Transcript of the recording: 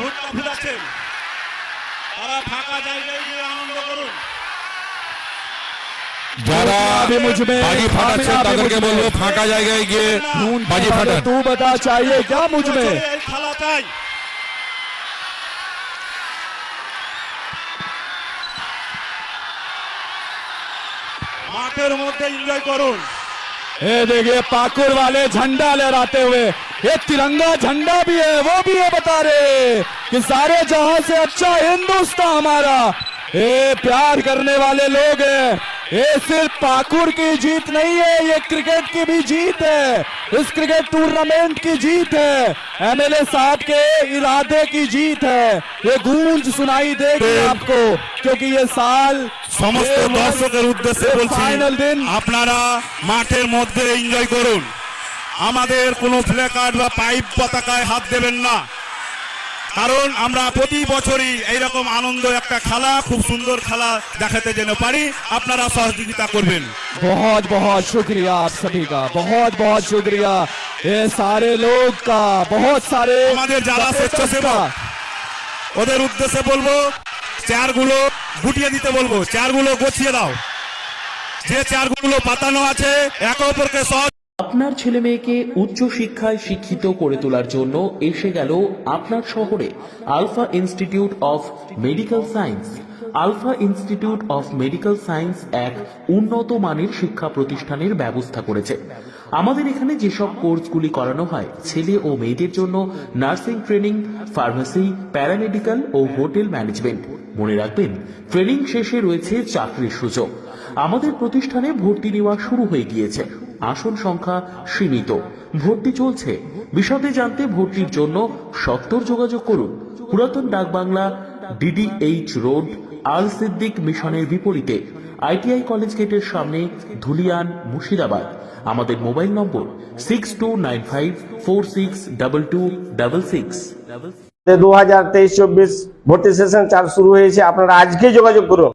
ভুট্টা ফুটাচ্ছেন তারা ফাঁকা জায়গায় গিয়ে আনন্দ করুন যারা अभी मुझ में বাজি ফাটাচ্ছেন कामयाबी তাদেরকে मुझ में। বলবো ফাঁকা জায়গায় গিয়ে বাজি ফাটান तू बता चाहिए क्या मुझ में বছরে এই খেলা চাই মাঠের মধ্যে এনজয় করুন ये देखिए पाकुर वाले झंडा लहराते हुए ये तिरंगा झंडा भी है वो भी ये बता रहे कि सारे जहां से अच्छा हिंदुस्तान हमारा ये प्यार करने वाले लोग हैं ये सिर्फ पाकुर की जीत नहीं है ये क्रिकेट की भी जीत है इस क्रिकेट टूर्नामेंट की जीत है एमएलए साहब के इरादे की जीत है ये गूंज सुनाई देगी आपको क्योंकि ये साल সমস্ত ये দর্শকের উদ্দেশ্যে ये বলছি फाइनल दिन আপনারা মাঠের মধ্যে এনজয় করুন আমাদের কোনো ফ্ল্যাকার্ড বা পাইপ পতাকায় হাত দেবেন না কারণ আমরা প্রতি বছরই এইরকম আনন্দ একটা খেলা খুব সুন্দর খেলা দেখাতে যেন পারি আপনারা সহযোগিতা করবেন बहुत बहुत शुक्रिया आप सभी का बहुत बहुत शुक्रिया ये सारे लोग का बहुत सारे আমাদের যারা স্বেচ্ছাসেবক ওদের উদ্দেশ্যে বলবো চেয়ারগুলো গুটিয়ে দিতে বলবো চেয়ারগুলো গোছিয়ে দাও যে চেয়ারগুলো পাতানো আছে একে অপরকে সহজ আপনার ছেলে মেয়েকে উচ্চ শিক্ষায় শিক্ষিত করে তোলার জন্য এসে গেল আপনার শহরে Alpha institute of medical science. Alpha institute of medical science এক উন্নত মানের শিক্ষা প্রতিষ্ঠানের ব্যবস্থা করেছে। আমাদের এখানে যেসব কোর্সগুলি করানো হয়, ছেলে ও মেয়েদের জন্য নার্সিং ট্রেনিং, ফার্মেসি, প্যারামেডিক্যাল ও হোটেল ম্যানেজমেন্ট। মনে রাখবেন, ট্রেনিং শেষে রয়েছে চাকরির সুযোগ। আমাদের প্রতিষ্ঠানে ভর্তি নেওয়া শুরু হয়ে গিয়েছে। আসন সংখ্যা সীমিত। ভর্তি চলছে। বিশদে জানতে ভর্তির জন্য সত্তর যোগাযোগ করুন। পুরাতন ডাকবাংলা, ডিডিএইচ রোড, আল সিদ্দিক মিশনের বিপরীতে, আইটিআই কলেজ গেটের সামনে ধুলিয়ান, মুর্শিদাবাদ। আমাদের mobile number six two nine five four six double two double six দু হাজার তেইশ চব্বিশ ভর্তি সেশন চালু শুরু হয়েছে। আপনারা আজকে যোগাযোগ করুন।